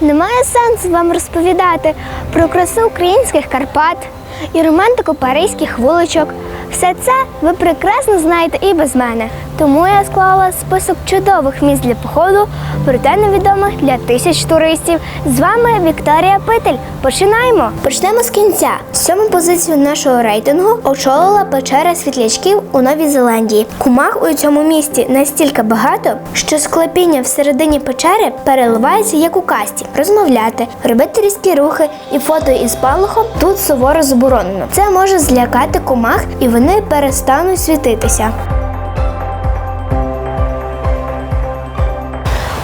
Немає сенсу вам розповідати про красу українських Карпат і романтику паризьких вуличок. Все це ви прекрасно знаєте і без мене. Тому я склала список чудових місць для походу, проте невідомих для тисяч туристів. З вами Вікторія Питель. Починаємо. Почнемо з кінця. Сьому позицію нашого рейтингу очолила печера світлячків у Новій Зеландії. Кумах у цьому місті настільки багато, що склепіння всередині печери переливається як у касті. Розмовляти, робити різкі рухи і фото із палухом тут суворо заборонено. Це може злякати кумах, і вони перестануть світитися.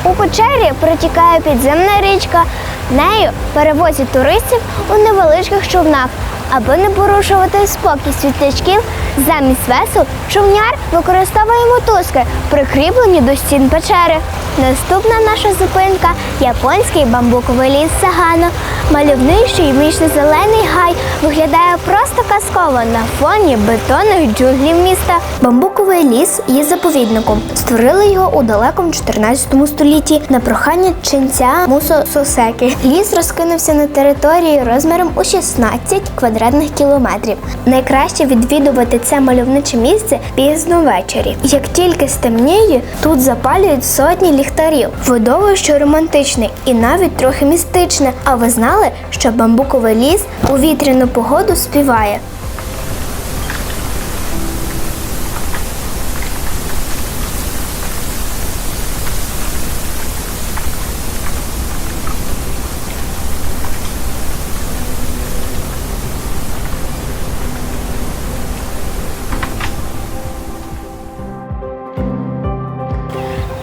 У печері протікає підземна річка. Нею перевозять туристів у невеличких човнах. Аби не порушувати спокій світлячків, замість весел човняр використовує мотузки, прикріплені до стін печери. Наступна наша зупинка японський бамбуковий ліс Сагано. Мальовничий зелений гай виглядає просто казково на фоні бетонних джунглів міста. Бамбуковий ліс є заповідником. Створили його у далекому 14 столітті на прохання ченця Мусо Сосеки. Ліс розкинувся на території розміром у 16 квадратних кілометрів. Найкраще відвідувати це мальовниче місце пізно ввечері. Як тільки стемніє, тут запалюють сотні ліхтарів. Видовище романтичне і навіть трохи містичне. А ви знали, що бамбуковий ліс у вітряну погоду співає?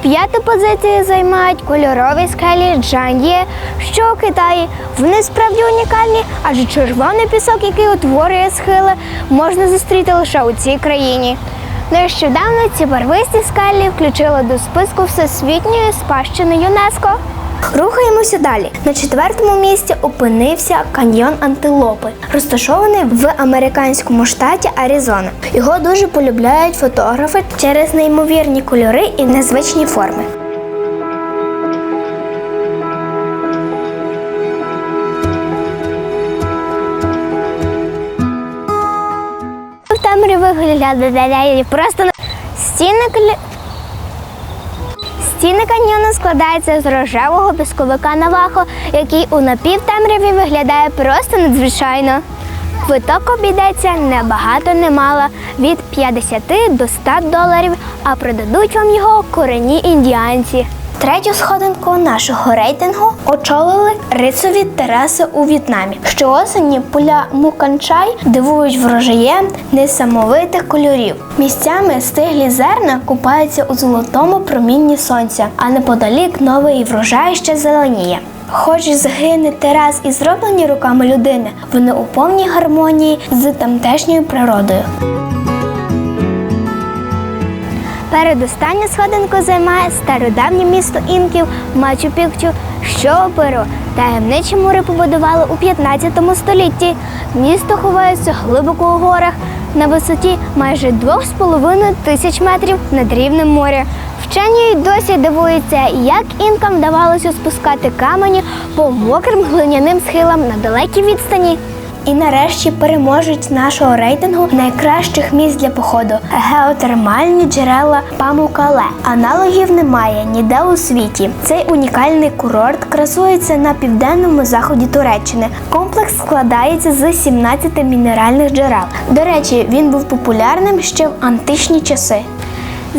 П'яту позицію займають кольорові скелі Джан'є, що у Китаї. Вони справді унікальні, адже червоний пісок, який утворює схили, можна зустріти лише у цій країні. Нещодавно ці барвисті скелі включили до списку Всесвітньої спадщини ЮНЕСКО. Рухаємося далі. На четвертому місці опинився каньйон Антилопи, розташований в американському штаті Аризона. Його дуже полюбляють фотографи через неймовірні кольори і незвичні форми. В темряві виглядає просто на- стіни. Стіни каньйону складаються з рожевого пісковика Навахо, який у напівтемряві виглядає просто надзвичайно. Квиток обійдеться не багато, не мало від 50 до 100 доларів, а продадуть вам його корені індіанці. Третю сходинку нашого рейтингу очолили рисові тераси у В'єтнамі. Щоосені поля Муканчай дивують врожаєм несамовитих кольорів. Місцями стиглі зерна купаються у золотому промінні сонця, а неподалік новий врожай ще зеленіє. Хоч згини терас і зроблені руками людини, вони у повній гармонії з тамтешньою природою. Передостання сходинку займає стародавнє місто інків Мачу Пікчу, що оперу таємничі мури побудували у 15 столітті. Місто ховається глибоко у горах на висоті майже 2,5 тисяч метрів над рівнем моря. Вчені й досі дивуються, як інкам вдавалося спускати камені по мокрим глиняним схилам на далекій відстані. І нарешті переможуть нашого рейтингу найкращих місць для походу геотермальні джерела Памукале. Аналогів немає ніде у світі. Цей унікальний курорт красується на південному заході Туреччини. Комплекс складається з 17 мінеральних джерел. До речі, він був популярним ще в античні часи.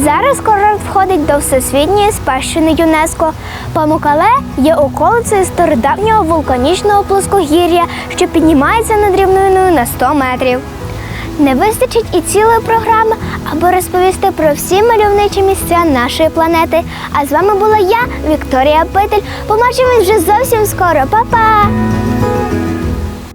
Зараз курорт входить до всесвітньої спадщини ЮНЕСКО. Памукале є околицею стародавнього вулканічного плоскогір'я, що піднімається над рівниною на 100 метрів. Не вистачить і цілої програми, аби розповісти про всі мальовничі місця нашої планети. А з вами була я, Вікторія Петель. Побачимось вже зовсім скоро. Па-па!